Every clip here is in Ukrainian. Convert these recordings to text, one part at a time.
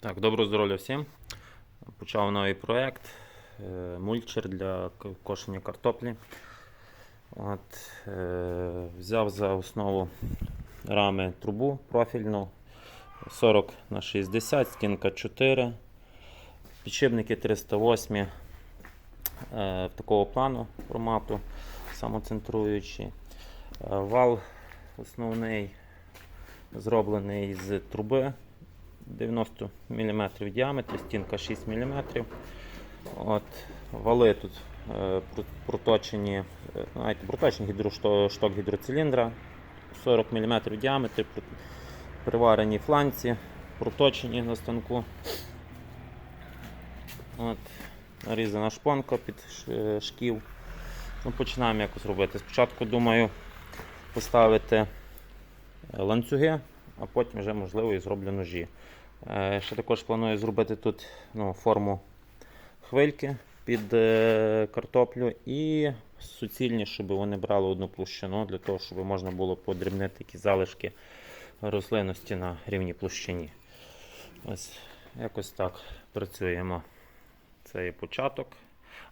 Так, доброго здоров'я всім. Почав новий проєкт. е, Мульчер для кошення картоплі. От, е, взяв за основу рами трубу профільну 40 на 60, стінка 4, підшипники 308 е, в такого плану формату, самоцентруючий. Е, вал основний зроблений з труби 90 мм в діаметрі, стінка 6 мм. От, вали тут е, проточені, е, знаєте, проточний гідрошток шток гідроциліндра 40 мм в діаметрі, при- приварені фланці, проточені на станку. От, нарізана шпонка під е, шків. Ну, починаємо якось робити. Спочатку думаю поставити ланцюги, а потім вже можливо і зроблю ножі. Е, Ще також планую зробити тут ну, форму хвильки під е, картоплю і суцільні, щоб вони брали одну площину, для того, щоб можна було подрібнити якісь залишки рослинності на рівній площині. Ось якось так працюємо. Це є початок.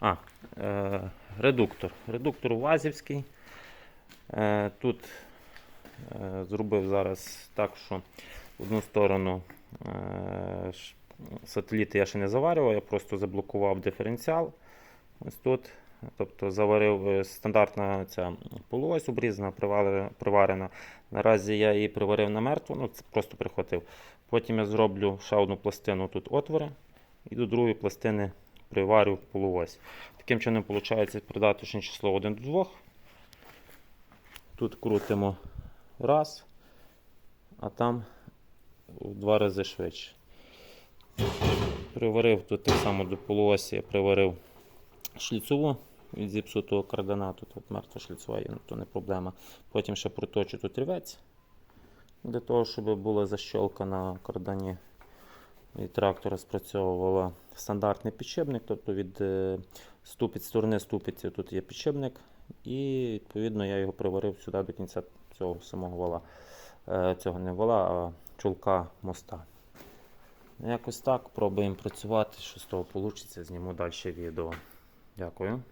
А, е, редуктор. Редуктор Вазівський. Е, тут е, зробив зараз так, що одну сторону сателіти я ще не заварював, я просто заблокував диференціал. Ось тут. Тобто заварив е, стандартна ця полуось обрізана, приварена. Наразі я її приварив на мертву, ну просто прихватив. Потім я зроблю ще одну пластину тут отвори і до другої пластини приварю полуось. Таким чином виходить придаточне число 1 до 2. Тут крутимо раз, а там в два рази швидше. Приварив тут так само до полуосі, я приварив шліцову від зіпсутого кардана. Тут мертва шліцова є, ну то не проблема. Потім ще проточу тут рівець, для того, щоб була защолка на кардані. І трактора спрацьовувала стандартний підшипник, тобто від е, ступиць, сторони ступиці тут є підшипник, і відповідно я його приварив сюди до кінця цього самого вала. Е, Цього не вала, а чулка моста. Якось так, пробуємо працювати. Що з того вийде, зніму далі відео. Дякую.